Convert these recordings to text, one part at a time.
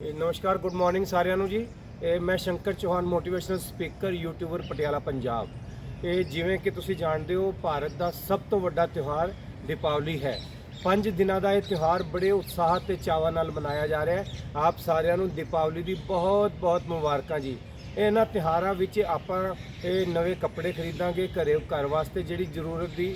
ਨਮਸਕਾਰ, good morning ਸਾਰਿਆਂ ਨੂੰ ਜੀ। ਇਹ ਮੈਂ Shankar Chauhan motivational speaker YouTuber Patiala, Punjab. ਇਹ ਜਿਵੇਂ ਕਿ ਤੁਸੀਂ ਜਾਣਦੇ ਹੋ, ਭਾਰਤ ਦਾ ਸਭ ਤੋਂ ਵੱਡਾ ਤਿਉਹਾਰ ਦੀਪਾਵਲੀ ਹੈ। ਪੰਜ ਦਿਨਾਂ ਦਾ ਇਹ ਤਿਉਹਾਰ ਬੜੇ ਉਤਸ਼ਾਹ ਤੇ ਚਾਵਾਂ ਨਾਲ ਮਨਾਇਆ ਜਾ ਰਿਹਾ ਹੈ। ਆਪ ਸਾਰਿਆਂ ਨੂੰ ਦੀਪਾਵਲੀ ਦੀ ਬਹੁਤ ਬਹੁਤ ਮੁਬਾਰਕਾਂ ਜੀ। ਇਹਨਾਂ ਤਿਉਹਾਰਾਂ ਵਿੱਚ ਆਪਾਂ ਇਹ ਨਵੇਂ ਕੱਪੜੇ ਖਰੀਦਾਂਗੇ, ਘਰੇ ਘਰ ਵਾਸਤੇ ਜਿਹੜੀ ਜ਼ਰੂਰਤ ਦੀ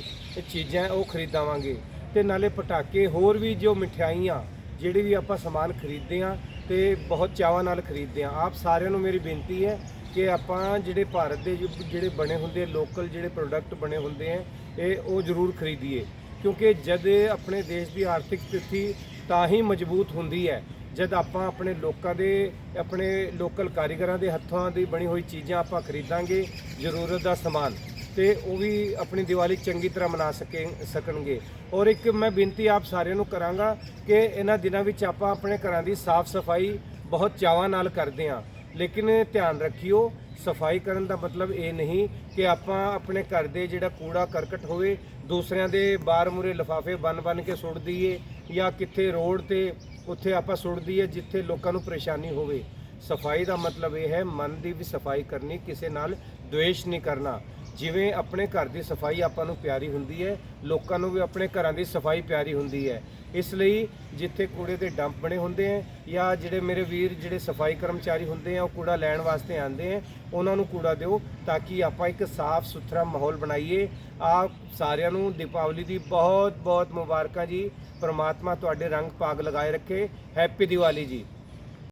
ਚੀਜ਼ਾਂ ਹੈ ਉਹ ਖਰੀਦਾਵਾਂਗੇ। ਤੇ ਨਾਲੇ ਪਟਾਕੇ ਹੋਰ ਵੀ ਜੋ ਮਠਿਆਈਆਂ ਜਿਹੜੀ ਵੀ ਆਪਾਂ ਸਮਾਨ ਖਰੀਦਦੇ ਆ ਤੇ ਬਹੁਤ ਚਾਵਾਂ ਨਾਲ ਖਰੀਦਦੇ ਆ। ਆਪ ਸਾਰਿਆਂ ਨੂੰ ਮੇਰੀ ਬੇਨਤੀ ਹੈ ਕਿ ਆਪਾਂ ਜਿਹੜੇ ਭਾਰਤ ਦੇ ਜੋ- ਜਿਹੜੇ ਬਣੇ ਹੁੰਦੇ ਲੋਕਲ ਜਿਹੜੇ ਪ੍ਰੋਡਕਟ ਬਣੇ ਹੁੰਦੇ ਆ, ਇਹ ਉਹ ਜ਼ਰੂਰ ਖਰੀਦੀਏ। ਕਿਉਂਕਿ ਜਦ ਆਪਣੇ ਦੇਸ਼ ਦੀ ਆਰਥਿਕ ਸਥਿਤੀ ਤਾਂ ਹੀ ਮਜ਼ਬੂਤ ਹੁੰਦੀ ਹੈ, ਜਦ ਆਪਾਂ ਆਪਣੇ ਲੋਕਾਂ ਦੇ, ਆਪਣੇ ਲੋਕਲ ਕਾਰੀਗਰਾਂ ਦੇ ਹੱਥਾਂ ਦੀ ਬਣੀ ਹੋਈ ਚੀਜ਼ਾਂ ਆਪਾਂ ਖਰੀਦਾਂਗੇ, ਜ਼ਰੂਰਤ ਦਾ ਸਮਾਨ। ਤੇ ਉਹ ਵੀ ਆਪਣੀ ਦੀਵਾਲੀ ਚੰਗੀ ਤਰ੍ਹਾਂ ਮਨਾ ਸਕੇ ਸਕਣਗੇ। ਔਰ ਇੱਕ ਮੈਂ ਬੇਨਤੀ ਆਪ ਸਾਰਿਆਂ ਨੂੰ ਕਰਾਂਗਾ ਕਿ ਇਹਨਾਂ ਦਿਨਾਂ ਵਿੱਚ ਆਪਾਂ ਆਪਣੇ ਘਰਾਂ ਦੀ ਸਾਫ਼ ਸਫ਼ਾਈ ਬਹੁਤ ਚਾਵਾਂ ਨਾਲ ਕਰਦੇ ਹਾਂ। ਲੇਕਿਨ ਧਿਆਨ ਰੱਖਿਓ, ਸਫ਼ਾਈ ਕਰਨ ਦਾ ਮਤਲਬ ਇਹ ਨਹੀਂ ਕਿ ਆਪਾਂ ਆਪਣੇ ਘਰ ਦੇ ਜਿਹੜਾ ਕੂੜਾ ਕਰਕਟ ਹੋਵੇ, ਦੂਸਰਿਆਂ ਦੇ ਬਾਹਰ ਮੂਰੇ ਲਿਫਾਫੇ ਬੰਨ-ਬੰਨ ਕੇ ਸੁੱਟ ਦਈਏ ਜਾਂ ਕਿੱਥੇ ਰੋਡ ਤੇ ਉੱਥੇ ਆਪਾਂ ਸੁੱਟ ਦਈਏ ਜਿੱਥੇ ਲੋਕਾਂ ਨੂੰ ਪਰੇਸ਼ਾਨੀ ਹੋਵੇ। ਸਫ਼ਾਈ ਦਾ ਮਤਲਬ ਇਹ ਹੈ, ਮਨ ਦੀ ਵੀ ਸਫ਼ਾਈ ਕਰਨੀ, ਕਿਸੇ ਨਾਲ ਦੁਵੇਸ਼ ਨਹੀਂ ਕਰਨਾ। ਜਿਵੇਂ ਆਪਣੇ ਘਰ ਦੀ ਸਫ਼ਾਈ ਆਪਾਂ ਨੂੰ ਪਿਆਰੀ ਹੁੰਦੀ ਹੈ, ਲੋਕਾਂ ਨੂੰ ਵੀ ਆਪਣੇ ਘਰਾਂ ਦੀ ਸਫ਼ਾਈ ਪਿਆਰੀ ਹੁੰਦੀ ਹੈ। ਇਸ ਲਈ ਜਿੱਥੇ ਕੂੜੇ ਦੇ ਡੰਪ ਬਣੇ ਹੁੰਦੇ ਹੈ ਜਾਂ ਜਿਹੜੇ ਮੇਰੇ ਵੀਰ ਜਿਹੜੇ ਸਫ਼ਾਈ ਕਰਮਚਾਰੀ ਹੁੰਦੇ ਆ, ਉਹ ਕੂੜਾ ਲੈਣ ਵਾਸਤੇ ਆਉਂਦੇ ਆ ਉਹਨਾਂ ਨੂੰ ਕੂੜਾ ਦਿਓ ਤਾਂ ਕਿ ਆਪਾਂ ਇੱਕ ਸਾਫ਼ ਸੁਥਰਾ ਮਾਹੌਲ ਬਣਾਈਏ। ਆਪ ਸਾਰਿਆਂ ਨੂੰ ਦੀਪਾਵਲੀ ਦੀ ਬਹੁਤ ਬਹੁਤ ਮੁਬਾਰਕਾਂ ਜੀ। ਪ੍ਰਮਾਤਮਾ ਤੁਹਾਡੇ ਰੰਗ ਭਾਗ ਲਗਾਏ ਰੱਖੇ। ਹੈਪੀ ਦੀਵਾਲੀ ਜੀ।